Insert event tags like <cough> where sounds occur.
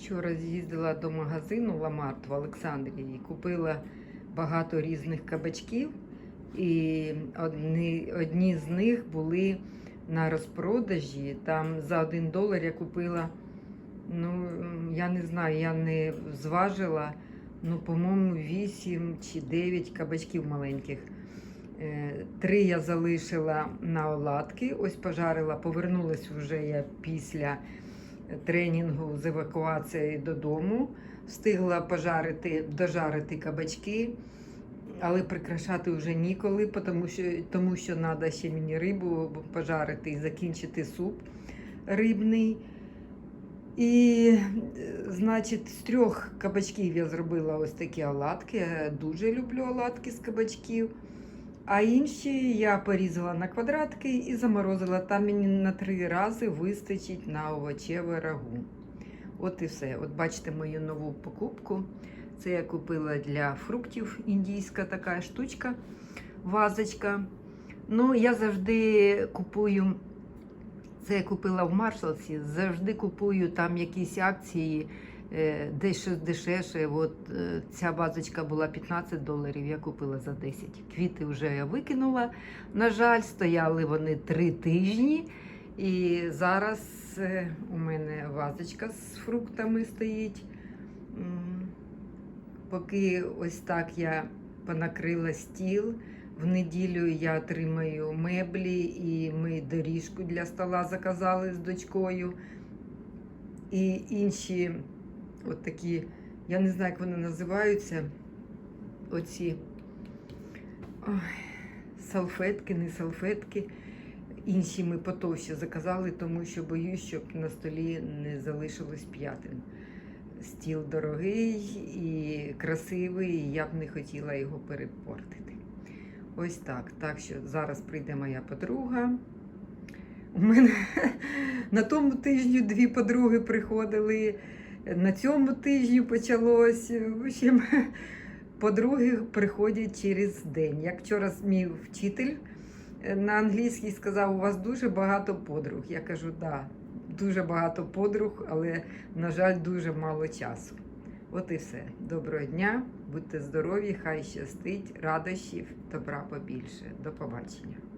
Вчора з'їздила до магазину Ламарт в Олександрії і купила багато різних кабачків. І одні, одні з них були на розпродажі. Там за один долар я купила, ну, я не знаю, я не зважила, ну, по-моєму, 8 чи 9 кабачків маленьких. Е, Три я залишила на оладки, ось пожарила, повернулась вже я після тренінгу з евакуації додому. Встигла пожарити, дожарити кабачки, але прикрашати вже ніколи, тому що, тому що треба ще мені рибу пожарити і закінчити суп рибний. І, е, значить, з трьох кабачків я зробила ось такі оладки. Я дуже люблю оладки з кабачків. А інші я порізала на квадратки і заморозила. Там мені на три рази вистачить на овочеве рагу. От і все. От бачите мою нову покупку. Це я купила для фруктів індійська така штучка, вазочка. Ну, я завжди купую. Це я купила в Маршалсі, завжди купую там якісь акції, е, десь дешевше. От е, ця вазочка була 15 доларів, я купила за 10. Квіти вже я викинула. На жаль, стояли вони три тижні. І зараз е, у мене вазочка з фруктами стоїть. Поки ось так я понакрила стіл. В неділю я отримаю меблі і ми доріжку для стола заказали з дочкою. І інші, от такі, я не знаю, як вони називаються. Оці ой, салфетки, не салфетки. Інші ми потовще заказали, тому що боюсь, щоб на столі не залишилось п'ятин. Стіл дорогий і красивий, і я б не хотіла його перепортити. Ось так. Так що зараз прийде моя подруга. У мене <laughs> на тому тижні дві подруги приходили. На цьому тижні почалось. В общем, <laughs> подруги приходять через день. Як вчора мій вчитель на англійській сказав, у вас дуже багато подруг. Я кажу, да, дуже багато подруг, але, на жаль, дуже мало часу. От і все. Доброго дня, будьте здорові, хай щастить, радощів, добра побільше. До побачення.